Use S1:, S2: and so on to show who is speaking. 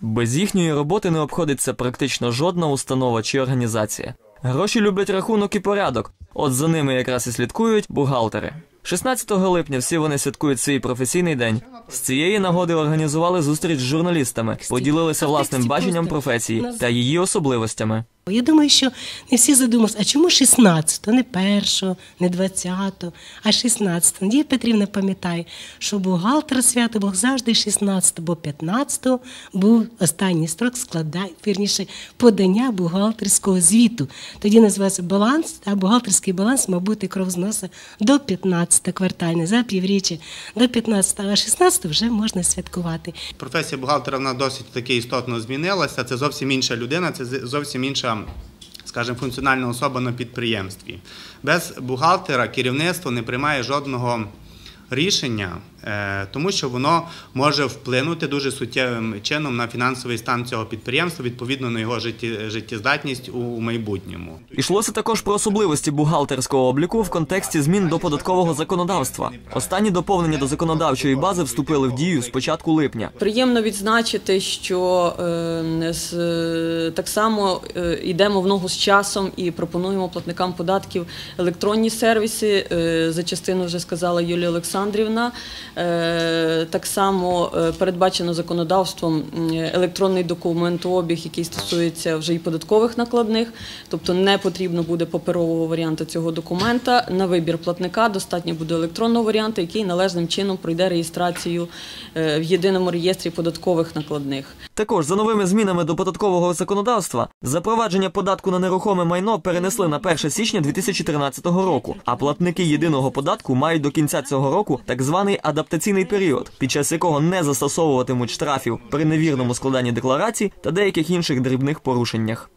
S1: Без їхньої роботи не обходиться практично жодна установа чи організація. Гроші люблять рахунок і порядок. От за ними якраз і слідкують бухгалтери. 16 липня всі вони святкують свій професійний день. З цієї нагоди організували зустріч з журналістами, поділилися власним баченням професії та її особливостями.
S2: Я думаю, що не всі задумалися, а чому 16-го, не 1-го, не 20-го, а 16-го. Надія Петрівна пам'ятає, що бухгалтер свято Бог завжди 16-го, бо 15-го був останній строк складання, вірніше, подання бухгалтерського звіту. Тоді називається баланс, а бухгалтерський баланс мав бути кров з носа до 15 квартальне, за півріччя до 15, а 16 вже можна святкувати.
S3: Професія бухгалтера вона досить таки істотно змінилася. Це зовсім інша людина, це зовсім інша, скажімо, функціональна особа на підприємстві. Без бухгалтера керівництво не приймає жодного рішення, е, тому що воно може вплинути дуже суттєвим чином на фінансовий стан цього підприємства, відповідно на його житті- життєздатність у майбутньому.
S1: Йшлося також про особливості бухгалтерського обліку в контексті змін до податкового законодавства. Останні доповнення до законодавчої бази вступили в дію з початку липня.
S4: Приємно відзначити, що е, е, так само йдемо в ногу з часом і пропонуємо платникам податків електронні сервіси. За частину вже сказала Юлія Олександрівна. Е, так само е, передбачено законодавством електронний документообіг, який стосується вже і податкових накладних, тобто не потрібно буде паперового варіанту цього документа. На вибір платника достатньо буде електронного варіанту, який належним чином пройде реєстрацію е, в єдиному реєстрі податкових накладних.
S1: Також за новими змінами до податкового законодавства запровадження податку на нерухоме майно перенесли на 1 січня 2013 року. А платники єдиного податку мають до кінця цього року так званий адаптаційний період, під час якого не застосовуватимуть штрафів при невірному складанні декларацій та деяких інших дрібних порушеннях.